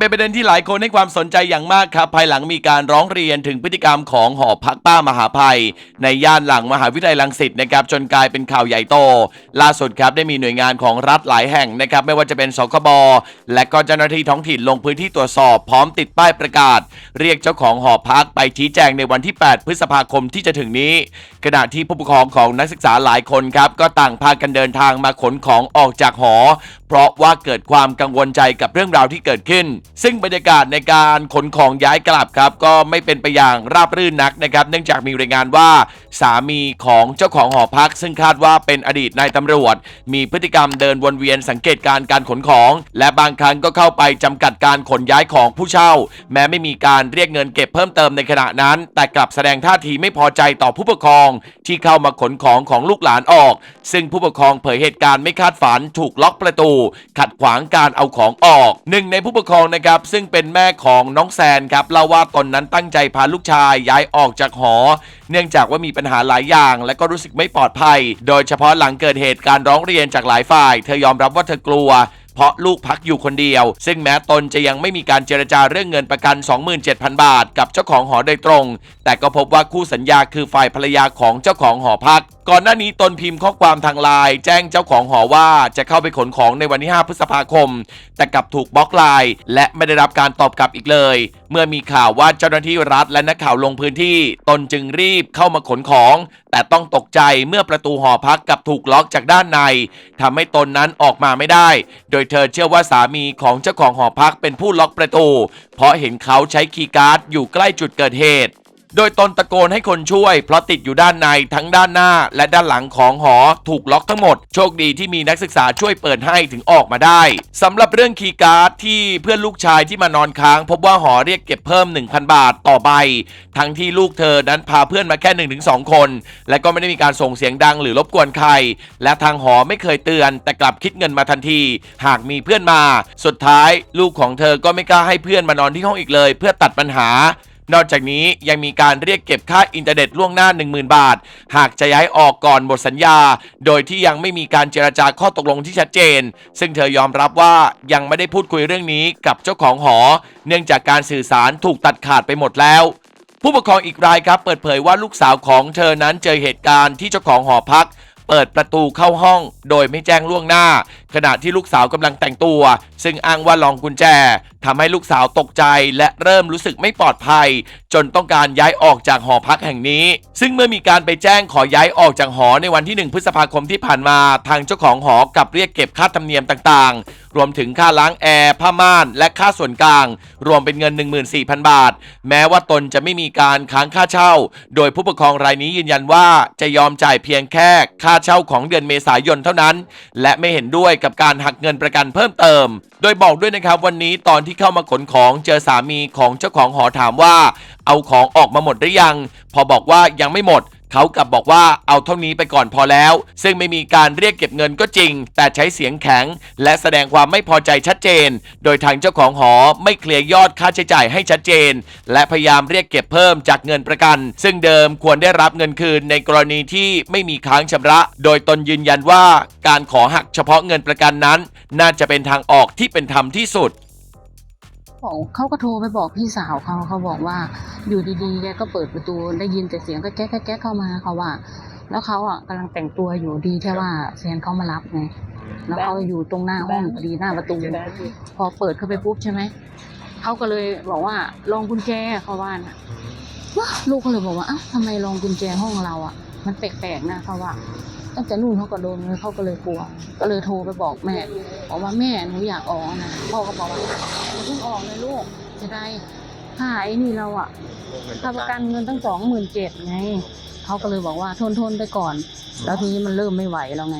เป็นประเด็นที่หลายคนให้ความสนใจอย่างมากครับ ภายหลังมีการร้องเรียนถึงพฤติกรรมของหอพักป้ามหาภัย ในย่านหลังมหาวิทยาลัยรังสิตนะครับจนกลายเป็นข่าวใหญ่โต ล่าสุดครับได้มีหน่วยงานของรัฐหลายแห่งนะครับไม่ว่าจะเป็นสคบและก็เจ้าหน้าที่ท้องถิ่นลงพื้นที่ตรวจสอบพร้อมติดป้ายประกาศ เรียกเจ้าของหอพักไปชี้แจงในวันที่ 8 พฤษภาคมที่จะถึงนี้ ขณะที่ผู้ปกครองของนักศึกษาหลายคนครับก็ต่างพากันเดินทางมาขนของออกจากหอ เพราะว่าเกิดความกังวลใจกับเรื่องราวที่เกิดขึ้น ซึ่งบรรยากาศในการขนของย้ายกลับครับ ก็ไม่เป็นไปอย่างราบรื่นนักนะครับ เนื่องจากมีรายงานว่าสามีของเจ้าของหอพัก ซึ่งคาดว่าเป็นอดีตนายตำรวจ มีพฤติกรรมเดินวนเวียนสังเกตการณ์การขนของ และบางครั้งก็เข้าไปจำกัดการขนย้ายของผู้เช่า แม้ไม่มีการเรียกเงินเก็บเพิ่มเติมในขณะนั้น แต่กลับแสดงท่าทีไม่พอใจต่อผู้ปกครอง ที่เข้ามาขนของของลูกหลานออก ซึ่งผู้ปกครองเผยเหตุการณ์ไม่คาดฝันถูกล็อกประตูขัดขวางการเอาของออก หนึ่งในผู้ปกครองนะครับซึ่งเป็นแม่ของน้องแซนครับเล่าว่าตนนั้นตั้งใจพาลูกชายย้ายออกจากหอ เนื่องจากว่ามีปัญหาหลายอย่าง และก็รู้สึกไม่ปลอดภัย โดยเฉพาะหลังเกิดเหตุการร้องเรียนจากหลายฝ่าย เธอยอมรับว่าเธอกลัว ราะลูกพักอยู่คนเดียว ซึ่งแม้ตนจะยังไม่มีการเจรจาเรื่องเงินประกัน 27,000 บาท กับเจ้าของหอโดยตรง แต่ก็พบว่าคู่สัญญาคือฝ่ายภรรยาของเจ้าของหอพัก ก่อนหน้านี้ตนพิมพ์ข้อความทางไลน์แจ้งเจ้าของหอว่าจะเข้าไปขนของในวันที่ 5 พฤษภาคม แต่กลับถูกบล็อกไลน์และไม่ได้รับการตอบกลับอีกเลย เมื่อมีข่าวว่าเจ้าหน้าที่รัฐและนักข่าวลงพื้นที่ ตนจึงรีบเข้ามาขนของ แต่ต้องตกใจเมื่อประตูหอพักกับถูกล็อกจากด้านในทำให้ตนนั้นออกมาไม่ได้ โดยเธอเชื่อว่าสามีของเจ้าของหอพักเป็นผู้ล็อกประตู เพราะเห็นเขาใช้คีย์การ์ดอยู่ใกล้จุดเกิดเหตุ โดยตนตะโกนให้คนช่วย เพราะติดอยู่ด้านในทั้งด้านหน้า และด้านหลังของหอถูกล็อกทั้งหมด โชคดีที่มีนักศึกษาช่วยเปิดให้ถึงออกมาได้สำหรับเรื่องคีย์การ์ดที่เพื่อนลูกชายที่มานอนค้าง พบว่าหอเรียกเก็บเพิ่ม 1,000 บาทต่อใบ ทั้งที่ลูกเธอนั้นพาเพื่อนมาแค่ 1-2 คน และก็ไม่ได้มีการส่งเสียงดังหรือรบกวนใคร และทางหอไม่เคยเตือน แต่กลับคิดเงินมาทันที หากมีเพื่อนมา สุดท้าย ลูกของเธอก็ไม่กล้าให้เพื่อนมานอนที่ห้องอีกเลย เพื่อตัดปัญหา นอกจากนี้ยังมีการเรียกเก็บค่าอินเทอร์เน็ตล่วงหน้า 10,000 บาท หากจะย้ายออกก่อนหมดสัญญา โดยที่ยังไม่มีการเจรจาข้อตกลงที่ชัดเจน ซึ่งเธอยอมรับว่ายังไม่ได้พูดคุยเรื่องนี้กับเจ้าของหอ เนื่องจากการสื่อสารถูกตัดขาดไปหมดแล้วผู้ปกครองอีกรายครับเปิดเผยว่าลูกสาวของเธอนั้นเจอเหตุการณ์ที่เจ้าของหอพัก เปิดประตูเข้าห้อง โดยไม่แจ้งล่วงหน้า ขณะที่ลูกสาวกำลังแต่งตัว ซึ่งอ้างว่าลองกุญแจทำให้ลูกสาวตกใจและเริ่มรู้สึกไม่ปลอดภัย จนต้องการย้ายออกจากหอพักแห่งนี้ ซึ่งเมื่อมีการไปแจ้งขอย้ายออกจากหอในวันที่ 1 พฤษภาคมที่ผ่านมา ทางเจ้าของหอกับเรียกเก็บค่าธรรมเนียมต่างๆ รวมถึงค่าล้างแอร์ผ้าม่านและค่าส่วนกลาง รวมเป็นเงิน 14,000 บาท แม้ว่าตนจะไม่มีการค้างค่าเช่า โดยผู้ปกครองรายนี้ยืนยันว่าจะยอมจ่ายเพียงแค่ค่าเช่าของเดือนเมษายนเท่านั้น และไม่เห็นด้วยกับการหักเงินประกันเพิ่มเติม โดยบอกด้วยนะครับวันนี้ตอนที่เข้ามาขนของเจอสามีของเจ้าของหอถามว่า เอาของออกมาหมดหรือยัง พอบอกว่ายังไม่หมด เขากลับบอกว่าเอาเท่านี้ไปก่อนพอแล้ว ซึ่งไม่มีการเรียกเก็บเงินก็จริง แต่ใช้เสียงแข็ง และแสดงความไม่พอใจชัดเจน โดยทางเจ้าของหอไม่เคลียร์ยอดค่าใช้จ่ายให้ชัดเจน และพยายามเรียกเก็บเพิ่มจากเงินประกัน ซึ่งเดิมควรได้รับเงินคืนในกรณีที่ไม่มีค้างชำระ โดยตนยืนยันว่าการขอหักเฉพาะเงินประกันนั้น น่าจะเป็นทางออกที่เป็นธรรมที่สุด บอกเขาก็โทรไปบอกพี่สาวเขาเขาบอกว่า อยู่ดีๆแกก็เปิดประตูได้ยินแต่เสียงก็แก๊กแก๊กแก๊กเข้ามาเขาว่า แล้วเขาอะกำลังแต่งตัวอยู่ดีแค่ว่าแฟนเขามารับไงแล้วเขาอยู่ตรงหน้าห้องพอดีหน้าประตู พอเปิดเข้าไปปุ๊บใช่ไหมเขาก็เลยบอกว่าลองกุญแจเขาว่าน่ะว้าลูกก็เลยบอกว่าอ้าวทำไมลองกุญแจห้องเราอะ มันแปลกๆนะเขาว่า ตั้งแต่นู่นเขาก็โดนเลยเขาก็เลยกลัว ก็เลยโทรไปบอกแม่บอกว่าแม่หนูอยากออกนะพ่อก็บอกว่าอย่าเพิ่งออกเลยลูกจะได้ค่าไอ้นี่เราอะค่าประกันเงินตั้งสองหมื่นเจ็ดไงเขาก็เลยบอกว่าทนทนๆไปก่อน แล้วทีนี้มันเริ่มไม่ไหวแล้วไง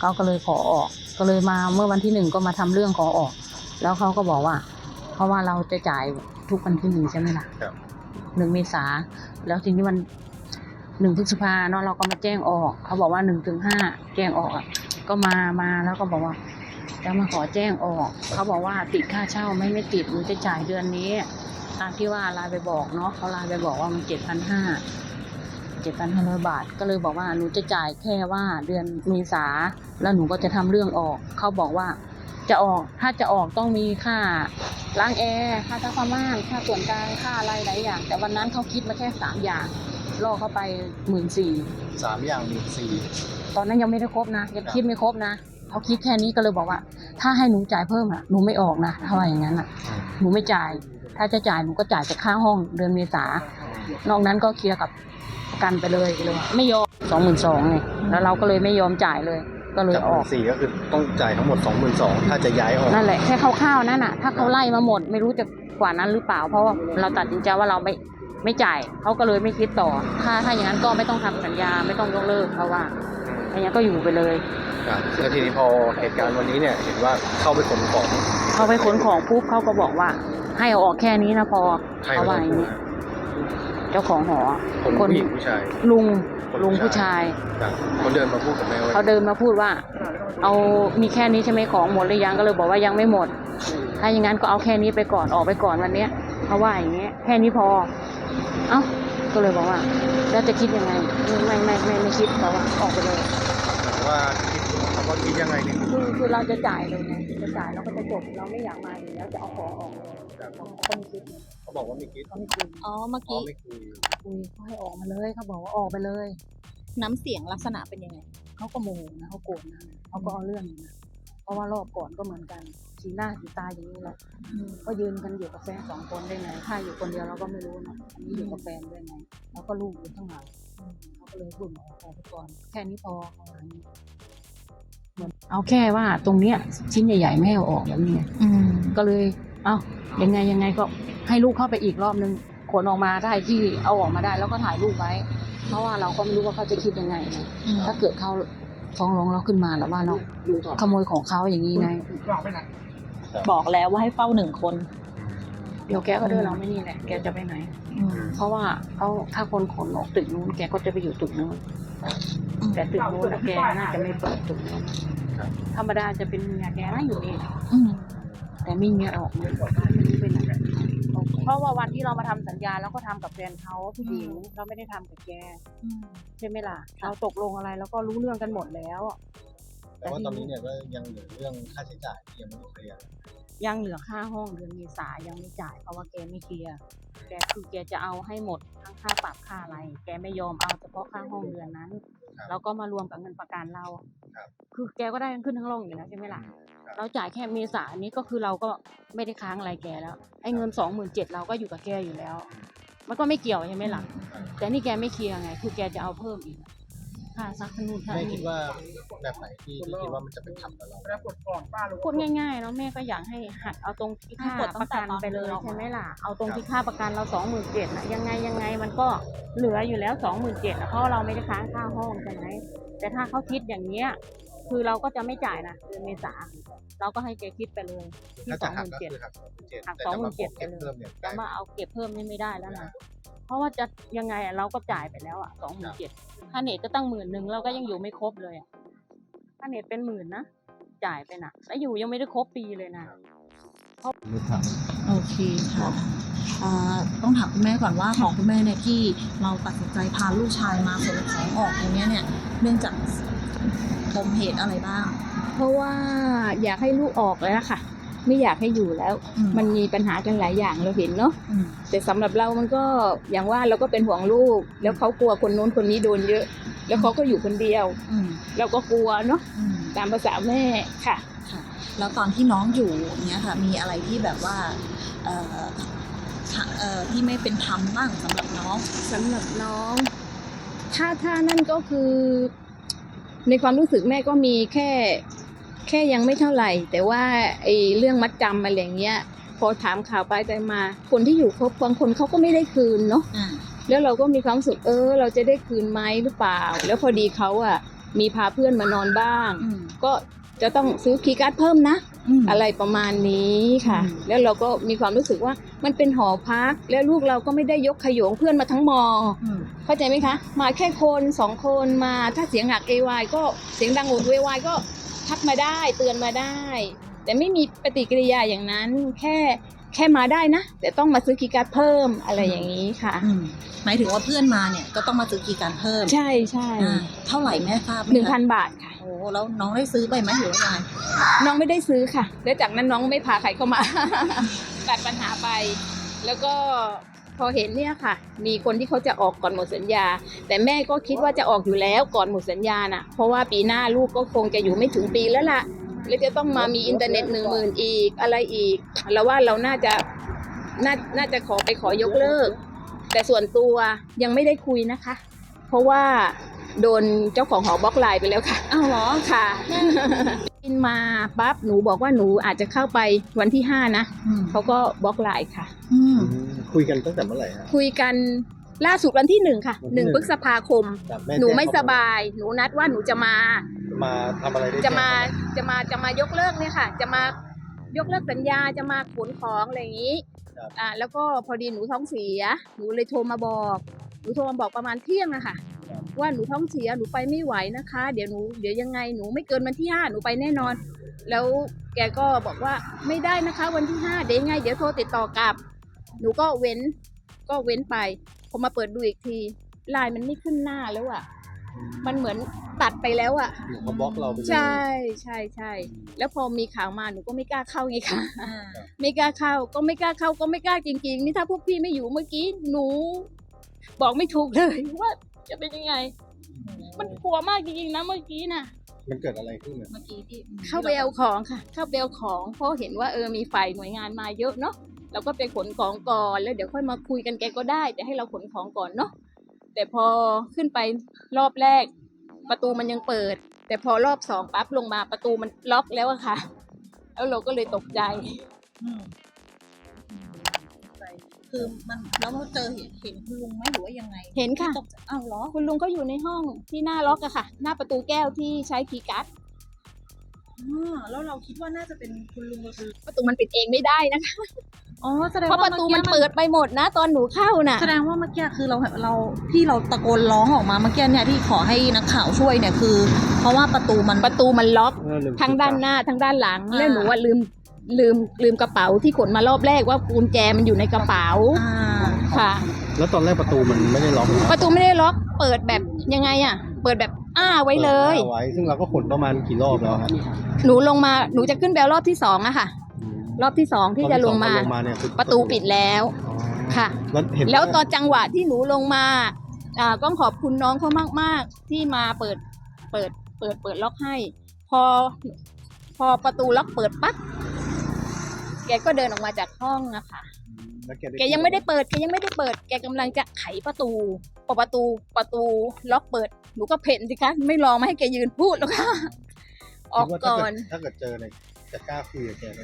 เขาก็เลยขอออก ก็เลยมาเมื่อวันที่หนึ่งก็มาทำเรื่องขอออก แล้วเขาก็บอกว่า เพราะว่าเราจะจ่ายทุกวันที่หนึ่งใช่ไหมล่ะครับหนึ่งเมษาแล้วทีนี้มัน หนึ่งพฤษภาเนาะเราก็มาแจ้งออก เขาบอกว่าหนึ่งถึงห้าแจ้งออกอะก็มามาแล้วก็บอกว่าจะมาขอแจ้งออก เขาบอกว่าติดค่าเช่าไม่ไม่ติดมันจะจ่ายเดือนนี้ ตามที่ว่าไลน์ไปบอกเนาะเขาไลน์ไปบอกว่ามันเจ็ดพันห้าเจ็ดพันห้าร้อยบาท ก็เลยบอกว่าหนูจะจ่ายแค่ว่าเดือนเมษาแล้วหนูก็จะทำเรื่องออก เขาบอกว่าจะออกถ้าจะออกต้องมีค่าล้างแอร์ค่าทำความ่านค่าส่วนกลางค่าอะไรหลายอย่าง แต่วันนั้นเขาคิดมาแค่สามอย่าง ล่อเข้าไปหมื่นสี่สามอย่างหนึ่งสี่ตอนนั้นยังไม่ได้ครบนะยังคิดไม่ครบนะเขาคิดแค่นี้ก็เลยบอกว่า ถ้าให้หนูจ่ายเพิ่มอะหนูไม่ออกนะถ้าว่าอย่างนั้นอะหนูไม่จ่าย ถ้าจะจ่ายหนูก็จ่ายแต่ค่าห้องเดือนเมษานอกนั้นก็เคลียร์กับประกันไปเลยเลยว่าไม่ยอมสองหมื่นสองไงแล้วเราก็เลยไม่ยอมจ่ายเลยก็เลยจากอหอมื่กนสี่ก็คือต้องจ่ายทั้งหมดสองหมื่นสองถ้าจะย้ายออกนั่นแหละแค่คร่าวๆนั่นน่ะถ้าเขาไล่มาหมดไม่รู้จะกว่านั้นหรือเปล่า เพราะว่าเราตัดสินใจว่าเราไม่ ไม่จ่ายเขาก็เลยไม่คิดต่อ ถ้าถ้าอย่างนั้นก็ไม่ต้องทำสัญญาไม่ต้องยกเลิกเพราะว่าอย่างนี้นก็อยู่ไปเลยครับแล้วทีนี้พอเหตุการณ์วันนี้เนี่ยเห็นว่าเข้าไปขนของเขาไปขนของปุ๊บเขาก็บอกว่า ให้เอาออกแค่นี้นะพอใครเขาเป็นว่าคอนย่างพูดนี้นะเจ้าของหอ คนคนผู้หญิงผู้ชายลุงคนลุงผู้ผู้ชาชายยครับคนเดินมาพูดกับแม่ว่าเขาเดินมาพูดว่า เอามีแค่นี้ใช่ไหมของหมดหรือยังก็เลยบอกว่ายังไม่หมด ถ้าอย่างนั้นก็เอาแค่นี้ไปก่อนออกไปก่อนวันเนี้ยเขาว่าอย่างเงี้ยแค่นี้พอ เอ้าก็เลยบอกว่า แล้วจะคิดยังไง ไม่ไม่ไม่ไม่คิดแต่ว่าออกไปเลยแต่ว่าคิดเขาก็คิดยังไงเนี่ยคือคือเราจะจ่ายเลยไงจะจ่ายเราก็จะจบเราไม่อยากมาอยู่แล้วจะเอาของออกเลยเขาก็ไม่คิดเขาบอกว่าไม่คิดเขาไม่คิดอ๋อเมื่ออ๋อกี้ไม่คุยคุยเขาให้ออกมาเลยเขาบอกว่าออกไปเลย น้ำเสียงลักษณะเป็นยังไงเขาก็โมโหนะเขาโกรธนะเขาก็เอาเรื่องอยู่นะเพราะว่ารอบก่อนก็เหมือนกัน สีหน้าสีตาอย่างนี้แหละก็ยืนกันอยู่กับแฟนสองคนได้ไงถ้าอยู่คนเดียวเราก็ไม่รู้นะอันนี้อยู่กับแฟนด้วยไงแล้วก็ลูกอยู่ข้างหลังเขาก็เลยพูดบอกว่าพอไปก่อนแค่นี้พอประมาณนี้เหมือนเอาแค่ว่าตรงเนี้ย ชิ้นใหญ่ๆไม่ให้เอาออกแบบนี้ไงอืมก็เลย เอ้ายังไงยังไงก็ให้ลูกเข้าไปอีกรอบนึงขนออกมาได้ที่เอาออกมาได้ แล้วก็ถ่ายรูปไว้ เพราะว่าเราก็ไม่รู้ว่าเขาจะคิดยังไงไงถ้าเกิดเขาฟ้องร้องเราขึ้นมาแล้วว่าเราขโมยของเขาอย่างนี้ไง บอกแล้วว่าให้เฝ้าหนึ่งคน เดี๋ยวแกก็เดินเราไม่นี่แหละแกจะไปไหนเพราะว่าเขาถ้าคนขนออกตึกนู้นแกก็จะไปอยู่ตึกนู้นแต่ตึกนู้นน่ะแกน่าจะไม่เปิดตึกนู้นธรรมดาจะเป็นเมียแกน่าอยู่นี่อืมแต่ไม่เมียออกมาไม่รู้ไปไหนเพราะว่าวันที่เรามาทำสัญญาแล้วก็ทำกับแฟนเขาผู้หญิงเราไม่ได้ทำกับแก อืม ใช่ไหมล่ะเราตกลงอะไรแล้วก็รู้เรื่องกันหมดแล้ว แต่ว่าตอนนี้เนี่ยก็ยังเหลือเรื่องค่าใช้จ่ายที่ยังไม่ได้เคลียร์ยังเหลือค่าห้องเดือนเมษายังไม่จ่ายเพราะว่าแกไม่เคลียร์แกคือแกจะเอาให้หมดทั้งค่าปรับค่าอะไร แกไม่ยอมเอาเฉพาะค่าห้องเดือนนั้น แล้วก็มารวมกับเงินประกันเรา คือแกก็ได้ทั้งขึ้นทั้งลงอยู่แล้วใช่ไหมล่ะ เราจ่ายแค่เมษานี้ก็คือเราก็ไม่ได้ค้างอะไรแกแล้ว ไอ้เงินสองหมื่นเจ็ดเราก็อยู่กับแกอยู่แล้ว มันก็ไม่เกี่ยวใช่ไหมล่ะ แต่นี่แกไม่เคลียร์ไง คือแกจะเอาเพิ่มอีก ค่าซักนู่นค่าแม่นี่คิดว่าแบบไหนที่ที่คิดว่ามันจะเป็นธรรมกับเราพูดง่ายๆเนาะแม่ก็อยากให้หัดเอาตรงที่ค่าประกันไปเลยใช่ไหมล่ะเอาตรงที่ค่าประกันเราสองหมื่นเจ็ดนะยังไงยังไงมันก็เหลืออยู่แล้วสองหมื่นเจ็ดเพราะเราไม่ได้ค้างค่าห้องใช่ไหมแต่ถ้าเขาคิดอย่างเนี้ยคือเราก็จะไม่จ่ายนะเดือนเมษาเราก็ให้แกคิดไปเลยที่ถ้าสจะองหหักมื่นก็เจ็ดคือหักสองหมื่นเจ็ดหักแต่สองจะหมื่มานบเจ็วดกเก็บไปเลยเพิ่มเนี่ยจะมาเอาเก็บเพิ่มนี่ไม่ได้แล้วนะ เพราะว่าจะยังไงอะเราก็จ่ายไปแล้วอะสองหมื่นเจ็ดค่าเน็ตก็ตั้งหมื่นหนึ่งเราก็ยังอยู่ไม่ครบเลยอะค่าเน็ตเป็นหมื่นนะจ่ายไปนะแล้วอยู่ยังไม่ได้ครบปีเลยนะมือถังโอเคค่ะอ่าต้องถามคุณแม่ก่อนว่าของคุณแม่เนี่ยที่เราตัดสินใจพาลูกชายมาขนของออกตรงเนี้ยเนี่ยเนื่องจากปมเหตุอะไรบ้าง เพราะว่าอยากให้ลูกออกแล้วค่ะ ไม่อยากให้อยู่แล้วอืมมันมีปัญหากันหลายอย่างเราเห็นเนาะอืมแต่สำหรับเรามันก็อย่างว่าเราก็เป็นห่วงลูก แล้วเขากลัวคนโน้นคนนี้โดนเยอะ แล้วเขาก็อยู่คนเดียวอืมเราก็กลัวเนาะอืมตามภาษาแม่ค่ะค่ะแล้วตอนที่น้องอยู่เนี้ยค่ะ มีอะไรที่แบบว่าเอ่อค่ะเอ่อที่ไม่เป็นธรรมบ้างสำหรับน้องสำหรับน้อง ถ้าถ้านั่นก็คือ ในความรู้สึกแม่ก็มีแค่ แค่ยังไม่เท่าไหร่ แต่ว่าไอ้เรื่องมัดจำอะไรอย่างเงี้ย พอถามข่าวไปไปมา คนที่อยู่ครบบางคนเขาก็ไม่ได้คืนเนาะอ่าแล้วเราก็มีความรู้สึกเออ เราจะได้คืนไหมหรือเปล่า แล้วพอดีเขาอะมีพาเพื่อนมานอนบ้าง อืมก็จะต้องซื้อคีย์การ์ดเพิ่มนะ ม อะไรประมาณนี้ค่ะ อืม แล้วเราก็มีความรู้สึกว่ามันเป็นหอพัก แล้วลูกเราก็ไม่ได้ยกขโยงเพื่อนมาทั้งมอ อืมเข้าใจไหมคะ มาแค่คนสองคนมาถ้าเสียงหักเอวายก็เสียงดังโวยวายก็ ทักมาได้เตือนมาได้ แต่ไม่มีปฏิกิริยาอย่างนั้นแค่แค่มาได้นะ แต่ต้องมาซื้อคีย์การ์ดเพิ่มอะไรอย่างนี้ค่ะอืมหมายถึงว่าเพื่อนมาเนี่ยก็ต้องมาซื้อกีย์การดเพิ่มใช่ใช่อ่าเท่าไหร่แม่ทราบไมคะหนึ่งพันบาทค่ะ โอ้แล้วน้องได้ซื้อไปไหมหรือว่ายังไงน้องไม่ได้ซื้อค่ะ แล้วจากนั้นน้องไม่พาใครเข้ามา ตัดปัญหาไป แล้วก็ พอเห็นเนี่ยค่ะ มีคนที่เขาจะออกก่อนหมดสัญญา แต่แม่ก็คิดว่าจะออกอยู่แล้วก่อนหมดสัญญาน่ะ เพราะว่าปีหน้าลูกก็คงจะอยู่ไม่ถึงปีแล้วล่ะแล้วจะต้องมามีอินเทอร์เน็ตหนึ่งหมื่นอีกอะไรอีกเราว่าเราน่าจะน่าน่าจะขอไปขอยกเลิก แต่ส่วนตัวยังไม่ได้คุยนะคะ เพราะว่าโดนเจ้าของหอบล็อกไลน์ไปแล้วค่ะอ้าวเหรอค่ะบินมาปั๊บหนูบอกว่าหนูอาจจะเข้าไปวันที่ห้านะอืมเขาก็บล็อกไลน์ค่ะอืม คุยกันตั้งแต่เมื่อไหร่ฮะ คุยกันล่าสุดวันที่หนึ่งค่ะวันที่หนึ่งหนึ่งพฤษภาคมแบบแม่หนูไม่แจ้งสเข้บาย หนูนัดว่าหนูจะมา มาทำอะไรได้จะมาแจ้งเข้จะมาจะมายกเลิกเนี่ยค่ะ จะมายกเลิกสัญญาจะมาขนของอะไรอย่างนี้ครับอ่าแล้วก็พอดีหนูท้องเสีย หนูเลยโทรมาบอกหนูโทรมาบอกประมาณเที่ยงอะค่ะว่าหนูท้องเสียหนูไปไม่ไหวนะคะ เดี๋ยวหนูเดี๋ยวยังไงหนูไม่เกินวันที่ห้าหนูไปแน่นอน แล้วแกก็บอกว่าไม่ได้นะคะ วันที่ห้าเดี๋ยวยังไง เดี๋ยวโทรติดต่อกลับ หนูก็เว้น ก็เว้นไปพอมาเปิดดูอีกทีไลน์มันไม่ขึ้นหน้าแล้วอะมันเหมือนตัดไปแล้วอะหนูเขาบล็อกเราไปเลย ใช่ใช่ใช่แล้วพอมีข่าวมาหนูก็ไม่กล้าเข้าไงคะอ่าไม่กล้าเข้าก็ไม่กล้าเข้าก็ไม่กล้าจริง ๆ นี่ถ้าพวกพี่ไม่อยู่เมื่อกี้หนู บอกไม่ถูกเลยว่าจะเป็นยังไง มันกลัวมากจริงๆนะเมื่อกี้น่ะ มันเกิดอะไรขึ้นเนี่ยเมื่อกี้ที่เข้าไปเอาของค่ะ เข้าไปเอาของเพราะเห็นว่าเออมีฝ่ายหน่วยงานมาเยอะเนาะ เราก็ไปขนของก่อนแล้วเดี๋ยวค่อยมาคุยกันแกก็ได้ แต่ให้เราขนของก่อนเนาะแต่พอขึ้นไปรอบแรก ประตูมันยังเปิด แต่พอรอบสองปั๊บลงมาประตูมันล็อกแล้วอะค่ะ แล้วเราก็เลยตกใจอืมคือมันแล้วเราเจอเห็นเห็นคุณลุงไหมหรือว่ายังไงเห็นค่ะตกใจอ้าวเหรอคุณลุงเขาอยู่ในห้องที่หน้าล็อกอะค่ะ หน้าประตูแก้วที่ใช้คีย์การ์ดอ่าแล้วเราคิดว่าน่าจะเป็นคุณลุงก็คือประตูมันปิดเองไม่ได้นะคะ อ๋อแสดงเพราะว่าประตูมันเปิดไปหมดนะ ตอนหนูเข้าน่ะ แสดงว่าเมื่อกี้คือเราเราที่เราตะโกนร้องออกมาเมื่อกี้เนี่ยที่ขอให้นักข่าวช่วยเนี่ยคือ เพราะว่าประตูมัน ประตูมันล็อกเออลืมทั้งด้านหน้าทั้งด้านหลัง อ่า แล้วหนูว่าลืมลืมลืมกระเป๋าที่ขนมารอบแรกว่ากุญแจมันอยู่ในกระเป๋าอ่า ค่ะ แล้วตอนแรกประตูมันไม่ได้ล็อกประตูไม่ได้ล็อกเปิดแบบยังไงอะเปิดแบบอ้าไว้เลย ปิดหน้าไว้ซึ่งเราก็ขนประมาณกี่รอบแล้วครับหนูลงมาหนูจะขึ้นแบลรอบที่สองอะค่ะ รอบที่สองที่จะลงมาลงมาเนี่ยคือ ประตูปิดแล้วอ๋อค่ะ แล้วเห็นแล้วตอนจังหวะที่หนูลงมาอ่าก็ขอบคุณน้องเขามาก ๆ ที่มาเปิดเปิดเปิดเปิดล็อกให้ พอ พอประตูล็อกเปิดปั๊บแกก็เดินออกมาจากห้องอะค่ะ ล้วแกยังไม่ได้เปิดแกยังไม่ได้เปิด แกกำลังจะไขประตูพอประตูประตูล็อกเปิดหนูก็เพ่นสิคะไม่รอมาให้แกยืนพูดแล้วค่ะ ออกคิดว่าก่อนถ้าเกิดถ้าเกิดเจอเนี่ยจะกล้าคุยกับแกไหม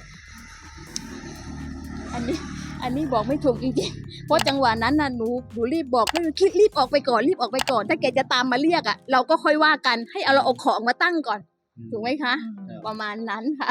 อันนี้อันนี้บอกไม่ถูกจริงๆ เพราะจังหวะนั้นน่ะหนูหนูรีบบอกให้คิดรีบออกไปก่อนรีบออกไปก่อน ถ้าแกจะตามมาเรียกอะเราก็ค่อยว่ากันให้เอาเราเอาของมาตั้งก่อน ถูกไหมคะ ประมาณนั้นค่ะ